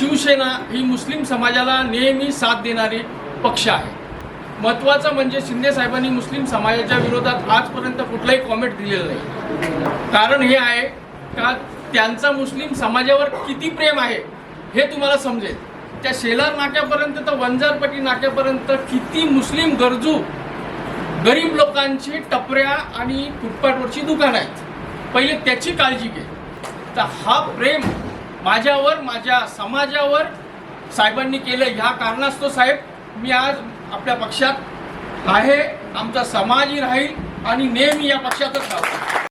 शिवसेना ही मुस्लिम समाजाला नेहमी साथ देणारी पक्ष आहे. महत्त्वाचं म्हणजे शिंदे साहेबांनी मुस्लिम समाजाच्या विरोधात आजपर्यंत कुठलाही कॉमेंट दिलेलं नाही. कारण हे आहे का त्यांचा मुस्लिम समाजावर किती प्रेम आहे हे तुम्हाला समजेल. त्या शेलार नाक्यापर्यंत तर वंजारपट्टी नाक्यापर्यंत किती मुस्लिम गरजू गरीब लोकांची टपऱ्या आणि फुटपाथवरची दुकानं आहेत. पहिले त्याची काळजी घे. तर हा प्रेम माझ्यावर माझ्या समाजावर साहेबांनी केलं ह्या कारणास्तव साहेब मी आज आपल्या पक्षात आहे आमचा समाजही राहील आणि नेहमी या पक्षातच राहतो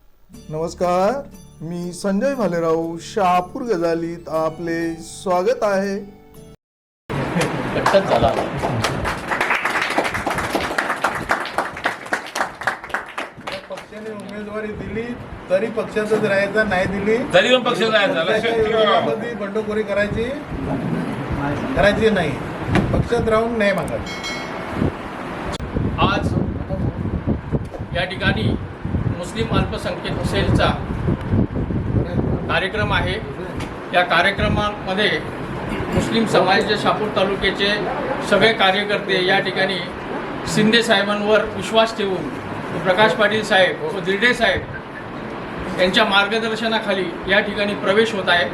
नमस्कार मी संजय भालेराव शहापूर गजालीत आपले स्वागत आहे. झाला. उमेदवारी दिली तरी पक्षातच राहायचं नाही दिली. तरी पण पक्ष जायचा लक्षात पक्षाच्या ठेवा. विरोधामध्ये बंडखोरी करायची करायची नाही. पक्षात राहून नाही मागायचं. आज या ठिकाणी मुस्लिम अल्पसंख्याक सेलचा कार्यक्रम आहे. या कार्यक्रमामध्ये मुस्लिम समाजाच्या शापूर तालुक्याचे सगळे कार्यकर्ते या ठिकाणी शिंदे साहेबांवर विश्वास ठेवून प्रकाश पाटील साहेब व दिर्डे साहेब यांच्या मार्गदर्शनाखाली या ठिकाणी प्रवेश होत आहे.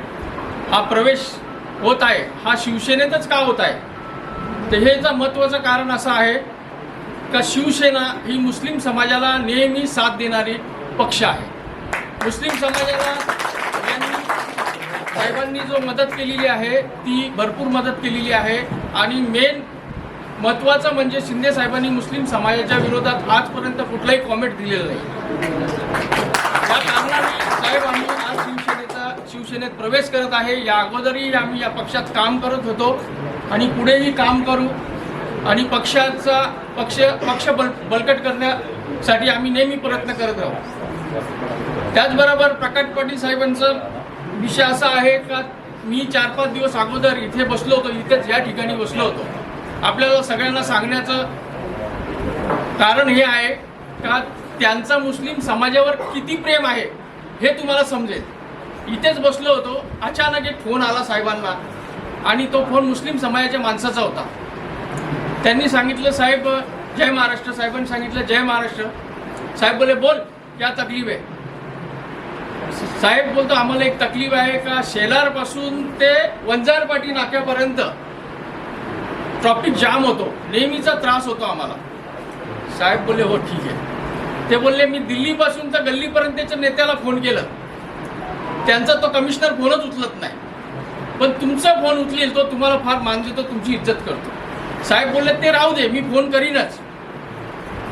हा प्रवेश होत आहे. हा शिवसेनेतच का होत आहे? तर हेचं महत्त्वाचं कारण असं आहे का शिवसेना ही मुस्लिम समाजाला नेहमी साथ देणारी पक्ष आहे? मुस्लिम समाजाला यांनी साहेबांनी जो मदत केलेली आहे ती भरपूर मदत केलेली आहे. आणि मेन महत्त्वाचं म्हणजे शिंदे साहेबांनी मुस्लिम समाजाच्या विरोधात आजपर्यंत कुठलाही कॉमेंट दिलेलं नाही. या कारणाने साहेब आम्ही आज शिवसेनेचा शिवसेनेत प्रवेश करत आहे. या अगोदरही आम्ही या पक्षात काम करत होतो आणि पुढेही काम करू आणि पक्षाचा पक्ष पक्ष बल बळकट करण्यासाठी आम्ही नेहमी प्रयत्न करत राहू. त्याचबरोबर प्रकाश पाटील साहेबांचा विषय असा आहे का मी चार पाच दिवस अगोदर इथे बसलो होतो इथेच या ठिकाणी बसलो होतो. आपल्याला सगळ्यांना सांगण्याचं कारण हे आहे का त्यांचा मुस्लिम समाजावर किती प्रेम आहे हे तुम्हाला समजेल. इथेच बसलो होतो अचानक एक फोन आला साहेबांना आणि तो फोन मुस्लिम समाजाच्या माणसाचा होता. त्यांनी सांगितलं साहेब जय महाराष्ट्र. साहेबांनी सांगितलं जय महाराष्ट्र. साहेब बोले बोल क्या तकलीफ आहे साहेब बोलतो आम्हाला एक तकलीफ आहे का? शेलारपासून ते वंजारपाटी नाक्यापर्यंत ट्रॉफिक जाम होतो. नेहमीचा त्रास होतो आम्हाला. साहेब बोलले हो ठीक आहे. ते बोलले मी दिल्लीपासून तर गल्लीपर्यंतच्या नेत्याला फोन केलं. त्यांचा तो कमिशनर फोनच उचलत नाही. पण तुमचा फोन उचलेल तो तुम्हाला फार मान देतो तुमची इज्जत करतो. साहेब बोलले ते राहू दे मी फोन करीनच.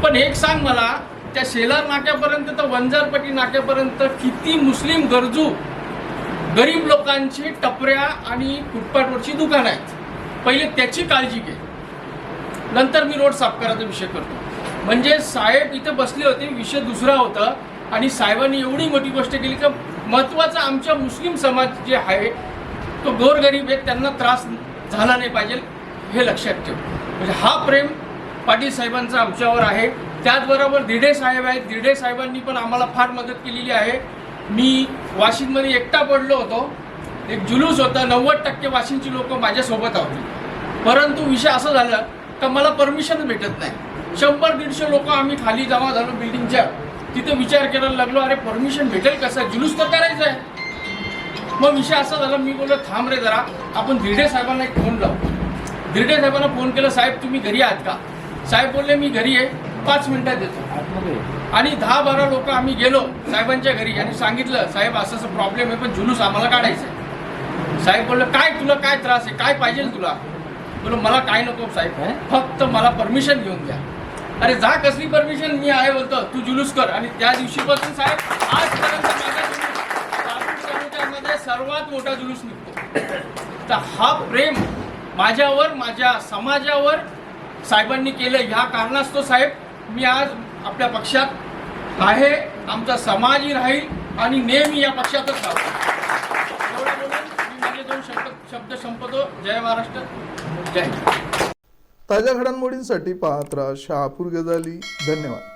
पण एक सांग मला त्या शेलार नाक्यापर्यंत तर वंजारपट्टी नाक्यापर्यंत किती मुस्लिम गरजू गरीब लोकांची टपऱ्या आणि फुटपाथवरची दुकानं आहेत? पहिले त्याची काळजी घे. नंतर मी रोड साफ करायचा विषय करतो. म्हणजे साहेब इथे बसले होते विषय दुसरा होता आणि साहेबांनी एवढी मोठी गोष्ट केली की महत्त्वाचा आमच्या मुस्लिम समाज जे आहे तो गोरगरीब आहे त्यांना त्रास झाला नाही पाहिजे हे लक्षात ठेव. म्हणजे हा प्रेम पाटील साहेबांचा आमच्यावर आहे. त्याचबरोबर धिडे साहेब आहेत. धिडे साहेबांनी पण आम्हाला फार मदत केलेली आहे. मी वाशिममध्ये एकटा पडलो होतो. एक जुलूस होता नव्वद टक्के वाशिमची लोक माझ्यासोबत होती. परंतु विषय असं झालं का मला परमिशन भेटत नाही. शंभर दीडशे लोक आम्ही खाली जमा झालो बिल्डिंगच्या तिथे विचार करायला लागलो अरे परमिशन भेटेल कसं जुलूस तर करायचं आहे. मग विषय असा झाला मी बोललो थांब रे जरा आपण धिरडे साहेबांना एक फोन लावू. धिरडे साहेबांना फोन केला साहेब तुम्ही घरी आहात का? साहेब बोलले मी घरी आहे पाच मिनिटात येतो. आणि दहा बारा लोक आम्ही गेलो साहेबांच्या घरी आणि सांगितलं साहेब असं असं प्रॉब्लेम आहे पण जुलूस आम्हाला काढायचं आहे. साहेब बोललं काय तुला काय त्रास आहे? काय पाहिजे तुला? बोल मला काय नको साहेब. फक्त मला परमिशन घेऊन द्या. अरे जा कसली परमिशन? मी आहे बोलतो. तू जुलूस कर. आणि त्या दिवशीपासून साहेब आजपर्यंत सर्वात मोठा जुलूस निघतो. तर हा प्रेम माझ्यावर माझ्या समाजावर साहेबांनी केलं. ह्या कारणास्तव साहेब मी आज आपल्या पक्षात आहे आमचा समाजही राहील आणि नेहमी या पक्षातच राहतो शब्द संपतो. जय महाराष्ट्र. जय ताज्या घडामोडींसाठी पाहत राहा शहापूर गजाली. धन्यवाद.